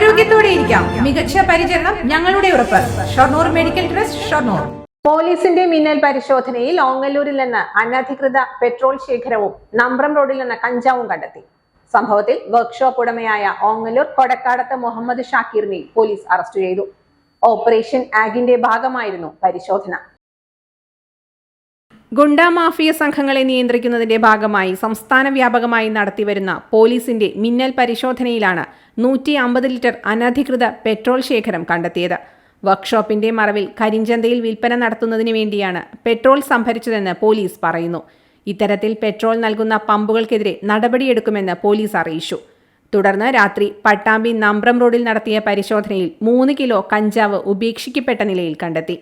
ആരോഗ്യത്തോടെ ഇരിക്കാം മികച്ച പരിചരണം ഞങ്ങളുടെ ഉറപ്പ്. Shoranur medical trust Shoranur. പോലീസിന്റെ മിന്നൽ പരിശോധനയിൽ ഓങ്ങല്ലൂരിൽ നിന്ന് അനധികൃത പെട്രോൾ ശേഖരവും നമ്പ്രം റോഡിൽ നിന്ന് കഞ്ചാവും കണ്ടെത്തി. സംഭവത്തിൽ വർക്ക്ഷോപ്പ് ഉടമയായ ഓങ്ങല്ലൂർ കൊടക്കാടത്ത് മുഹമ്മദ് ഷാക്കീറിനെ പോലീസ് അറസ്റ്റ് ചെയ്തു. ഓപ്പറേഷൻ ആഗിന്റെ ഭാഗമായിരുന്നു പരിശോധന. ഗുണ്ടാ മാഫിയ സംഘങ്ങളെ നിയന്ത്രിക്കുന്നതിന്റെ ഭാഗമായി സംസ്ഥാന വ്യാപകമായി നടത്തിവരുന്ന പോലീസിന്റെ മിന്നൽ പരിശോധനയിലാണ് നൂറ്റി അമ്പത് ലിറ്റർ അനധികൃത പെട്രോൾ ശേഖരം കണ്ടെത്തിയത്. വർക്ക്ഷോപ്പിന്റെ മറവിൽ കരിഞ്ചന്തയിൽ വിൽപ്പന നടത്തുന്നതിന് വേണ്ടിയാണ് പെട്രോൾ സംഭരിച്ചതെന്ന് പോലീസ് പറയുന്നു. ഇത്തരത്തിൽ പെട്രോൾ നൽകുന്ന പമ്പുകൾക്കെതിരെ നടപടിയെടുക്കുമെന്ന് പോലീസ് അറിയിച്ചു. തുടർന്ന് രാത്രി പട്ടാമ്പി നമ്പ്രം റോഡിൽ നടത്തിയ പരിശോധനയിൽ മൂന്ന് കിലോ കഞ്ചാവ് ഉപേക്ഷിക്കപ്പെട്ട നിലയിൽ കണ്ടെത്തി.